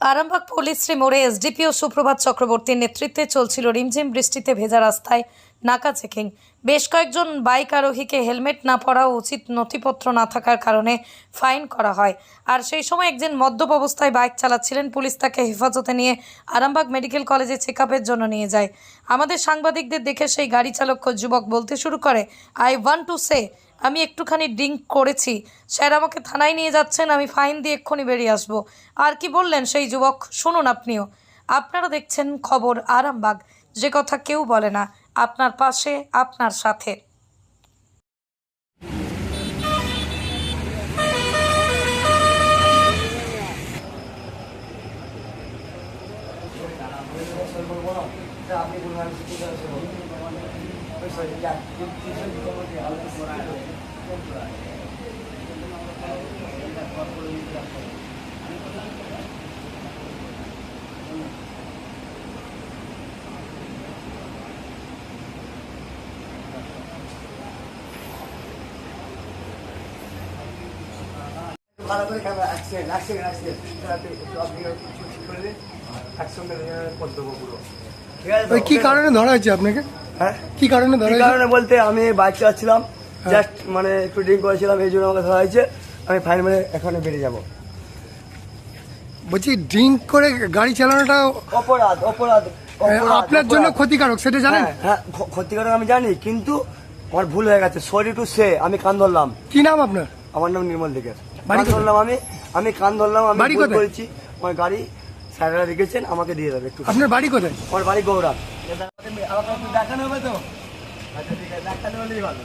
আরামবাগ শ্রী মোড়ে এসডিপিও সুপ্রভাত চক্রবর্তীর নেতৃত্বে চলছিল রিমঝিম বৃষ্টিতে ভেজা রাস্তায় নাকা চেকিং। বেশ কয়েকজন বাইক আরোহীকে হেলমেট না পরা উচিত নথিপত্র না থাকার কারণে ফাইন করা হয়। আর সেই সময় একজন মদ্যপ অবস্থায় বাইক চালাচ্ছিলেন, পুলিশ তাকে হেফাজতে নিয়ে আরামবাগ মেডিকেল কলেজে চেক জন্য নিয়ে যায়। আমাদের সাংবাদিকদের দেখে সেই গাড়ি চালক যুবক বলতে শুরু করে, আই ওয়ান্ট টু সে, আমি একটুখানি ড্রিঙ্ক করেছি। স্যার আমাকে থানায় নিয়ে যাচ্ছেন, আমি ফাইন দিয়ে এক্ষুনি বেরিয়ে আসব। আর কি বললেন সেই যুবক, শুনুন আপনিও। আপনারা দেখছেন খবর আরামবাগ। যে কথা কেউ বলে না আপনার পাশে আপনার সাথে। ভালো করে অ্যাক্সিডেন্ট অ্যাক্সিডেন্ট অ্যাক্সিডেন্ট কি কারণে ধরা হয়েছে আপনাকে? হ্যাঁ? কি কারণে ধরা কারণে বলতে আমি বাইক চালাচ্ছিলাম জাস্ট মানে একটু ড্রিঙ্ক করেছিলাম এই জন্য আমাকে ধরা হয়েছে। আমি ফাইন মেরে এখানে বেরিয়ে যাব। বলছি ড্রিঙ্ক করে গাড়ি চালানোটা অপরাধ অপরাধ অপরাধ, আপনার জন্য ক্ষতিকারক সেটা জানেন? হ্যাঁ, হ্যাঁ ক্ষতিকারক আমি জানি কিন্তু আমার ভুল হয়ে গেছে। সরি টু সে আমি কান ধরলাম। কি নাম আপনার? আমার নাম নির্মল দিকের। বাড়ি ধরলাম আমি আমি কান ধরলাম আমি বাড়ি কোথায়? বলছি। আমার গাড়ি স্যারেরা রেখেছেন আমাকে দিয়ে দেবে একটু। আপনার বাড়ি কোথায়? আমার বাড়ি গৌরা আমাকে দেখানো হবে তো? আচ্ছা ঠিক আছে দেখানো হলেই ভালো।